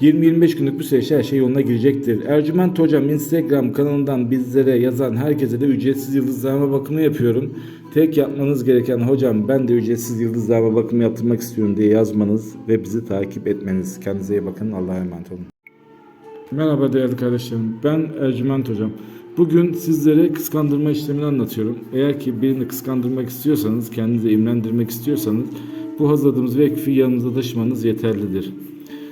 20-25 günlük bir süreçte her şey yoluna girecektir. Ercüment Hocam Instagram kanalından bizlere yazan herkese de ücretsiz yıldızlama bakımı yapıyorum. Tek yapmanız gereken hocam ben de ücretsiz yıldızlama bakımı yaptırmak istiyorum diye yazmanız ve bizi takip etmeniz. Kendinize iyi bakın. Allah'a emanet olun. Merhaba değerli kardeşlerim. Ben Ercüment Hocam. Bugün sizlere kıskandırma işlemini anlatıyorum. Eğer ki birini kıskandırmak istiyorsanız, kendinizi imlendirmek istiyorsanız bu hazırladığımız vekfi yanınızda taşımanız yeterlidir.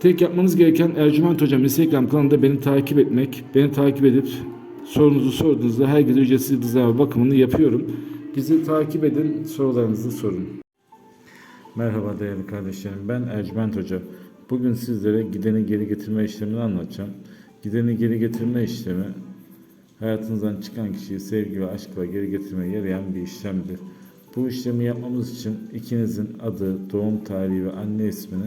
Tek yapmanız gereken Ercüment Hocam Instagram kanalında beni takip etmek. Beni takip edip sorunuzu sorduğunuzda herkese ücretsiz yıldızlama bakımını yapıyorum. Bizi takip edin, sorularınızı sorun. Merhaba değerli kardeşlerim. Ben Ercüment Hoca. Bugün sizlere gideni geri getirme işlemini anlatacağım. Gideni geri getirme işlemi hayatınızdan çıkan kişiyi sevgi ve aşkla geri getirmeye yarayan bir işlemdir. Bu işlemi yapmamız için ikinizin adı, doğum tarihi ve anne ismini